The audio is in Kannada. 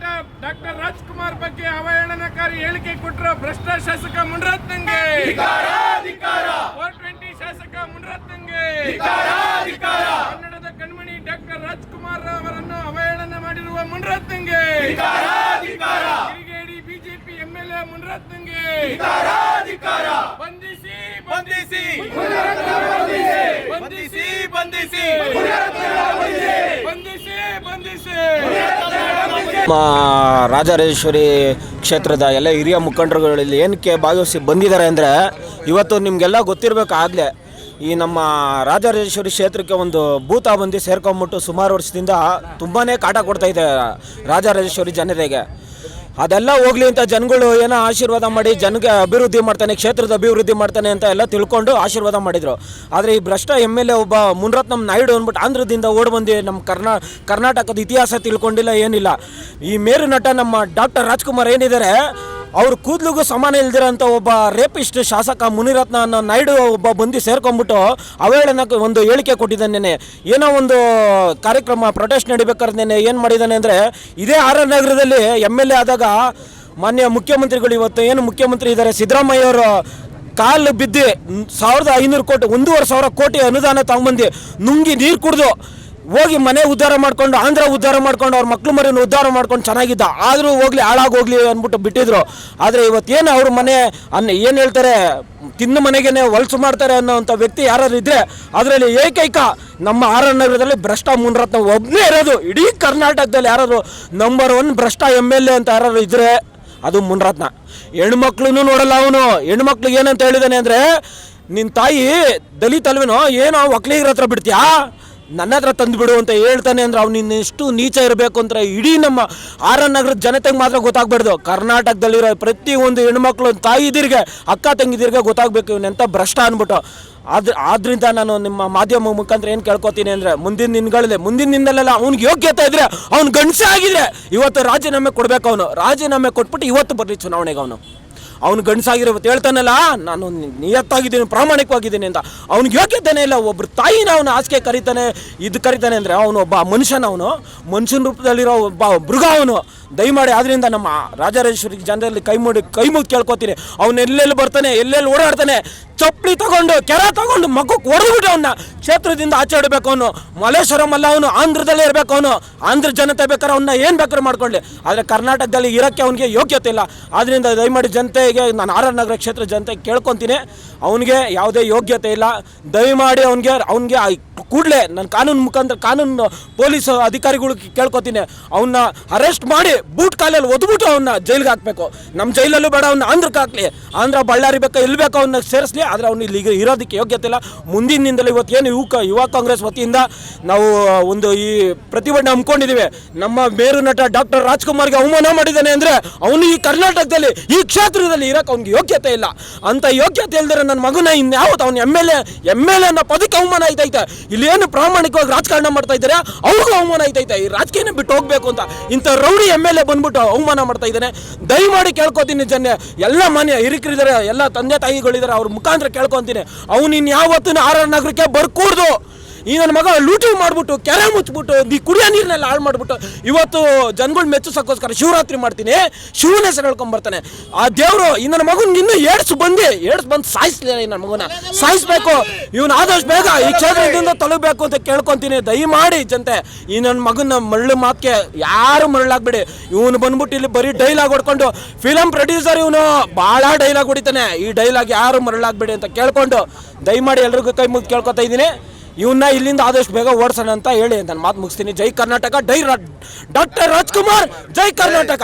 ಡಾಕ್ಟರ್ ರಾಜ್ಕುಮಾರ್ ಬಗ್ಗೆ ಅವಹೇಳನಕಾರಿ ಹೇಳಿಕೆ ಕೊಟ್ಟರ ಭ್ರಷ್ಟ ಶಾಸಕ ಮುನರತ್ನಂಗೆ. ಫೋರ್ ಟ್ವೆಂಟಿ ಶಾಸಕ ಮುನರತ್ನಂಗೆ. ಕನ್ನಡದ ಕಣ್ಮಣಿ ಡಾಕ್ಟರ್ ರಾಜ್ಕುಮಾರ್ ಅವರನ್ನು ಅವಹೇಳನ ಮಾಡಿರುವ ಮುನರತ್ನಂಗೆ. ಕಿರಿಗೇಡಿ ಬಿಜೆಪಿ ಎಂಎಲ್ಎ ಮುನ್ರತ್ನಂಗೆ. ರಾಜರಾಜೇಶ್ವರಿ ಕ್ಷೇತ್ರದ ಎಲ್ಲ ಹಿರಿಯ ಮುಖಂಡರುಗಳಲ್ಲಿ ಏನಕ್ಕೆ ಭಾಗವಹಿಸಿ ಬಂದಿದ್ದಾರೆ ಅಂದರೆ ಇವತ್ತು ನಿಮಗೆಲ್ಲ ಗೊತ್ತಿರಬೇಕಾಗಲೇ ಈ ನಮ್ಮ ರಾಜರಾಜೇಶ್ವರಿ ಕ್ಷೇತ್ರಕ್ಕೆ ಒಂದು ಭೂತ ಬಂದು ಸೇರ್ಕೊಂಬಿಟ್ಟು ಸುಮಾರು ವರ್ಷದಿಂದ ತುಂಬಾ ಕಾಟ ಕೊಡ್ತಾ ಇದೆ ರಾಜರಾಜೇಶ್ವರಿ ಜನರಿಗೆ ಅದೆಲ್ಲ ಹೋಗ್ಲಿ ಅಂತ ಜನಗಳು ಏನೋ ಆಶೀರ್ವಾದ ಮಾಡಿ ಜನಕ್ಕೆ ಅಭಿವೃದ್ಧಿ ಮಾಡ್ತಾನೆ, ಕ್ಷೇತ್ರದ ಅಭಿವೃದ್ಧಿ ಮಾಡ್ತಾನೆ ಅಂತ ಎಲ್ಲ ತಿಳ್ಕೊಂಡು ಆಶೀರ್ವಾದ ಮಾಡಿದರು. ಆದರೆ ಈ ಭ್ರಷ್ಟ ಎಂ ಎಲ್ ಎ ಒಬ್ಬ ಮುನ್ರತ್ನಂ ನಾಯ್ಡು ಅಂದ್ಬಿಟ್ಟು ಆಂಧ್ರದಿಂದ ಓಡ್ ಬಂದು ನಮ್ಮ ಕರ್ನಾ, ಕರ್ನಾಟಕದ ಇತಿಹಾಸ ತಿಳ್ಕೊಂಡಿಲ್ಲ ಏನಿಲ್ಲ. ಈ ಮೇರು ನಟ ನಮ್ಮ ಡಾಕ್ಟರ್ ರಾಜ್ಕುಮಾರ್ ಏನಿದ್ದಾರೆ ಅವ್ರ ಕೂದಲಿಗೂ ಸಮಾನ ಇಲ್ದಿರೋಂಥ ಒಬ್ಬ ರೇಪಿಸ್ಟ್ ಶಾಸಕ ಮುನಿರತ್ನ ಅನ್ನೋ ನಾಯ್ಡು ಒಬ್ಬ ಬಂದು ಸೇರ್ಕೊಂಡ್ಬಿಟ್ಟು ಅವೇಳನ ಒಂದು ಹೇಳಿಕೆ ಕೊಟ್ಟಿದ್ದಾನೆ ನೆನೆ ಏನೋ ಒಂದು ಕಾರ್ಯಕ್ರಮ ಪ್ರೊಟೆಸ್ಟ್ ನಡಿಬೇಕಾದ್ರೆ ನೆನೆ ಏನು ಮಾಡಿದ್ದಾನೆ ಅಂದರೆ, ಇದೇ ಆರ್ ನಗರದಲ್ಲಿ ಎಂ ಎಲ್ ಎ ಆದಾಗ ಮಾನ್ಯ ಮುಖ್ಯಮಂತ್ರಿಗಳು ಇವತ್ತು ಏನು ಮುಖ್ಯಮಂತ್ರಿ ಇದ್ದಾರೆ, ಸಿದ್ದರಾಮಯ್ಯ ಅವರು ಕಾಲು ಬಿದ್ದು ಸಾವಿರದ ಐನೂರು ಕೋಟಿ, ಒಂದೂವರೆ ಸಾವಿರ ಕೋಟಿ ಅನುದಾನ ತಗೊಂಬಂದು ನುಂಗಿ ನೀರು ಕುಡಿದು ಹೋಗಿ ಮನೆ ಉದ್ಧಾರ ಮಾಡ್ಕೊಂಡು, ಆಂಧ್ರ ಉದ್ಧಾರ ಮಾಡ್ಕೊಂಡು, ಅವ್ರ ಮಕ್ಳು ಮರಿನ ಉದ್ಧಾರ ಮಾಡ್ಕೊಂಡು ಚೆನ್ನಾಗಿದ್ದ. ಆದರೂ ಹೋಗ್ಲಿ, ಹಾಳಾಗೋಗ್ಲಿ ಅಂದ್ಬಿಟ್ಟು ಬಿಟ್ಟಿದ್ರು. ಆದರೆ ಇವತ್ತೇನು ಅವ್ರ ಮನೆ ಅನ್ನ ಏನು ಹೇಳ್ತಾರೆ ತಿನ್ನ ಮನೆಗೇನೆ ಹೊಲಸು ಮಾಡ್ತಾರೆ ಅನ್ನೋವಂಥ ವ್ಯಕ್ತಿ ಯಾರಾದ್ರು ಇದ್ದರೆ ಅದರಲ್ಲಿ ಏಕೈಕ ನಮ್ಮ ಆರ್ ಭ್ರಷ್ಟ ಮುನ್ರತ್ನ ಒಬ್ಬನೇ ಇರೋದು. ಇಡೀ ಕರ್ನಾಟಕದಲ್ಲಿ ಯಾರಾದ್ರು ನಂಬರ್ ಒನ್ ಭ್ರಷ್ಟ ಎಂ ಎಲ್ ಎ ಅಂತ ಯಾರಾದ್ರು ಇದ್ದರೆ ಅದು ಮುನ್ರತ್ನ. ಹೆಣ್ಮಕ್ಳು ನೋಡಲ್ಲ ಅವನು. ಹೆಣ್ಮಕ್ಳು ಏನಂತ ಹೇಳಿದಾನೆ ಅಂದರೆ ನಿನ್ನ ತಾಯಿ ದಲಿತ ಅಲ್ವೇನೋ, ಏನೋ ಒಕ್ಲಿಗರ ಹತ್ರ ಬಿಡ್ತೀಯಾ? ನನ್ನ ಹತ್ರ ತಂದುಬಿಡು ಅಂತ ಹೇಳ್ತಾನೆ ಅಂದ್ರೆ ಅವ್ನು ಇನ್ನೆಷ್ಟು ನೀಚ ಇರಬೇಕು ಅಂತ ಇಡೀ ನಮ್ಮ ಆರ್ ಎನ್ ನಗರದ ಜನತೆಗೆ ಮಾತ್ರ ಗೊತ್ತಾಗ್ಬಾರ್ದು. ಕರ್ನಾಟಕದಲ್ಲಿರೋ ಪ್ರತಿಯೊಂದು ಹೆಣ್ಮಕ್ಳು ತಾಯಿದಿರಿಗೆ ಅಕ್ಕ ತಂಗಿದಿರಿಗೆ ಗೊತ್ತಾಗಬೇಕು ಇವನೆಂತ ಭ್ರಷ್ಟ ಅಂದ್ಬಿಟ್ಟು ಆದ್ರ ಆದ್ರಿಂದ ನಾನು ನಿಮ್ಮ ಮಾಧ್ಯಮ ಮುಖಾಂತರ ಏನು ಕೇಳ್ಕೊತೀನಿ ಅಂದರೆ ಮುಂದಿನ ದಿನಗಳಲ್ಲಿ, ಮುಂದಿನ ದಿನದಲ್ಲೆಲ್ಲ ಅವ್ನಿಗೆ ಯೋಗ್ಯತೆ ಇದ್ರೆ ಅವ್ನು ಗಂಡಸೇ ಆಗಿದ್ರೆ ಇವತ್ತು ರಾಜೀನಾಮೆ ಕೊಡ್ಬೇಕು ಅವನು. ರಾಜೀನಾಮೆ ಕೊಟ್ಬಿಟ್ಟು ಇವತ್ತು ಬರಲಿ ಚುನಾವಣೆಗೆ ಅವನು. ಅವನು ಗಂಡಸಾಗಿರೋ ಹೇಳ್ತಾನಲ್ಲ, ನಾನು ನಿಯತ್ತಾಗಿದ್ದೀನಿ, ಪ್ರಾಮಾಣಿಕವಾಗಿದ್ದೀನಿ ಅಂತ. ಅವ್ನಿಗೆ ಯೋಗ್ಯತೆನೇ ಇಲ್ಲ ಒಬ್ಬರು ತಾಯಿನ ಅವನು ಹಾಸಿಗೆ ಕರೀತಾನೆ, ಇದು ಕರೀತಾನೆ ಅಂದರೆ ಅವನು ಒಬ್ಬ ಮನುಷ್ಯನ ಅವನು. ಮನುಷ್ಯನ ರೂಪದಲ್ಲಿರೋ ಒಬ್ಬ ಮೃಗ ಅವನು. ದಯಮಾಡಿ, ಆದ್ರಿಂದ ನಮ್ಮ ರಾಜರಾಜೇಶ್ವರಿ ಜನರಲ್ಲಿ ಕೈ ಮುಡಿ, ಕೈ ಮುಗಿ ಕೇಳ್ಕೊತೀನಿ. ಅವನು ಎಲ್ಲೆಲ್ಲಿ ಬರ್ತಾನೆ, ಎಲ್ಲೆಲ್ಲಿ ಓಡಾಡ್ತಾನೆ, ಚಪ್ಪಲಿ ತಗೊಂಡು, ಕೆರ ತಗೊಂಡು ಮಗು ಹೊಡೆದ್ಬಿಟ್ಟು ಅವನ್ನ ಕ್ಷೇತ್ರದಿಂದ ಆಚೆ ಇಡಬೇಕು ಅವನು. ಮಲ್ಲೇಶ್ವರಂ ಅವನು, ಆಂಧ್ರದಲ್ಲೇ ಇರಬೇಕು ಅವನು. ಆಂಧ್ರ ಜನತೆ ಬೇಕಾದ್ರೆ ಅವನ್ನ ಏನು ಬೇಕಾದ್ರೆ ಮಾಡ್ಕೊಳ್ಳಿ. ಆದರೆ ಕರ್ನಾಟಕದಲ್ಲಿ ಇರೋಕ್ಕೆ ಅವನಿಗೆ ಯೋಗ್ಯತೆ ಇಲ್ಲ. ಆದ್ದರಿಂದ ದಯಮಾಡಿ ಜನತೆಗೆ, ನಾನು ಆರ್ ಆರ್ ನಗರ ಕ್ಷೇತ್ರ ಜನತೆ ಕೇಳ್ಕೊತೀನಿ. ಅವನಿಗೆ ಯಾವುದೇ ಯೋಗ್ಯತೆ ಇಲ್ಲ. ದಯಮಾಡಿ ಅವನಿಗೆ ಅವನಿಗೆ ಕೂಡಲೇ ನಾನು ಕಾನೂನು ಮುಖಾಂತರ ಕಾನೂನು ಪೊಲೀಸ್ ಅಧಿಕಾರಿಗಳು ಕೇಳ್ಕೊತೀನಿ. ಅವನ್ನ ಅರೆಸ್ಟ್ ಮಾಡಿ ಬೂಟ್ ಕಾಲಲ್ಲಿ ಒದ್ಬಿಟ್ಟು ಅವನ್ನ ಜೈಲಿಗೆ ಹಾಕಬೇಕು. ನಮ್ಮ ಜೈಲಲ್ಲೂ ಬೇಡ ಅವನ್ನ ಆಂಧ್ರಕ್ಕೆ ಹಾಕ್ಲಿ. ಆಂಧ್ರ ಬಳ್ಳಾರಿ ಬೇಕಾ, ಇಲ್ಲಿ ಬೇಕೋ ಅವನ್ನ ಸೇರಿಸ್ಲಿ. ಆದರೆ ಅವ್ನು ಇಲ್ಲಿ ಇರೋದಕ್ಕೆ ಯೋಗ್ಯತೆ ಇಲ್ಲ. ಮುಂದಿನಿಂದಲೂ ಇವತ್ತು ಏನು ಯುವಕ, ಯುವ ಕಾಂಗ್ರೆಸ್ ವತಿಯಿಂದ ನಾವು ಒಂದು ಈ ಪ್ರತಿಭಟನೆ ಹಮ್ಮಿಕೊಂಡಿದ್ದೀವಿ ನಮ್ಮ ಮೇರು ನಟ ಡಾಕ್ಟರ್ ರಾಜ್ಕುಮಾರ್ಗೆ ಅವಮಾನ ಮಾಡಿದ್ದಾನೆ ಅಂದರೆ ಅವನು ಈ ಕರ್ನಾಟಕದಲ್ಲಿ, ಈ ಕ್ಷೇತ್ರದಲ್ಲಿ ಇರೋಕೆ ಅವ್ನಿಗೆ ಯೋಗ್ಯತೆ ಇಲ್ಲ. ಅಂತ ಯೋಗ್ಯತೆ ಇಲ್ದಿರ ನನ್ನ ಮಗನ ಇನ್ಯಾವತ್ತು, ಅವ್ನು M L A M L A ಅನ್ನೋ ಪದಕ್ಕೆ ಅವಮಾನ ಆಯ್ತೈತೆ. ಇಲ್ಲಿ ಏನು ಪ್ರಾಮಾಣಿಕವಾಗಿ ರಾಜಕಾರಣ ಮಾಡ್ತಾ ಇದ್ದಾರೆ, ಅವ್ರಿಗೂ ಅವಮಾನ ಐತೈತೆ ಈ ರಾಜಕೀಯ ಬಿಟ್ಟು ಹೋಗ್ಬೇಕು ಅಂತ ಇಂಥ ರೌಡಿ ಎಂ ಎಲ್ ಎ ಬಂದ್ಬಿಟ್ಟು ಅವಮಾನ ಮಾಡ್ತಾ ಇದ್ದಾನೆ. ದಯಮಾಡಿ ಕೇಳ್ಕೊತೀನಿ ಜನ ಎಲ್ಲ ಮಾನ್ಯ ಹಿರಿಕರಿದ್ದಾರೆ, ಎಲ್ಲ ತಂದೆ ತಾಯಿಗಳಿದ್ದಾರೆ, ಅವ್ರ ಮುಖಾಂತರ ಕೇಳ್ಕೊತೀನಿ. ಅವ್ನು ಆರ್ ಆರ್ ನಗರಕ್ಕೆ ಬರ್ಕೂಡ್ದು. ಈ ನನ್ನ ಮಗ ಲೂಟಿ ಮಾಡ್ಬಿಟ್ಟು, ಕೆರೆ ಮುಚ್ಚಿಬಿಟ್ಟು ಈ ಕುಡಿಯೋ ನೀರನ್ನೆಲ್ಲ ಹಾಳು ಮಾಡ್ಬಿಟ್ಟು, ಇವತ್ತು ಜನಗಳು ಮೆಚ್ಚಿಸೋಕ್ಕೋಸ್ಕರ ಶಿವರಾತ್ರಿ ಮಾಡ್ತೀನಿ. ಶಿವನ ಹೆಸರು ಹೇಳ್ಕೊಂಬರ್ತಾನೆ ಆ ದೇವರು, ಈ ನನ್ನ ಮಗು ಇನ್ನೂ ಏಡ್ಸ್ ಬಂದು ಏಡ್ಸ್ ಬಂದು ಸಾಯಿಸ್ಲಿಲ್ಲ ಈ ನನ್ನ ಮಗುನ. ಸಾಯಿಸ್ಬೇಕು, ಇವನು ಆದಷ್ಟು ಬೇಗ ಈ ಕ್ಷೇತ್ರದಿಂದ ತೊಲಗಬೇಕು ಅಂತ ಕೇಳ್ಕೊಂತೀನಿ. ದಯಮಾಡಿ ಜನತೆ ಈ ನನ್ನ ಮಗನ ಮರಳು ಮಾತಕ್ಕೆ ಯಾರು ಮರಳಾಗ್ಬೇಡಿ. ಇವನು ಬಂದ್ಬಿಟ್ಟು ಇಲ್ಲಿ ಬರೀ ಡೈಲಾಗ್ ಹೊಡ್ಕೊಂಡು ಫಿಲಮ್ ಪ್ರೊಡ್ಯೂಸರ್ ಇವನು ಭಾಳ ಡೈಲಾಗ್ ಹೊಡಿತಾನೆ. ಈ ಡೈಲಾಗ್ ಯಾರು ಮರಳಾಗ್ಬೇಡಿ ಅಂತ ಕೇಳ್ಕೊಂಡು, ದಯಮಾಡಿ ಎಲ್ರಿಗೂ ಕೈ ಮುಗಿದು ಕೇಳ್ಕೊತಾ ಇದ್ದೀನಿ. ಇವನ್ನ ಇಲ್ಲಿಂದ ಆದಷ್ಟು ಬೇಗ ಓಡಿಸೋಣ ಅಂತ ಹೇಳಿ ನಾನು ಮಾತು ಮುಗಿಸ್ತೀನಿ. ಜೈ ಕರ್ನಾಟಕ, ಡೈ ಡಾಕ್ಟರ್ ರಾಜ್ಕುಮಾರ್, ಜೈ ಕರ್ನಾಟಕ.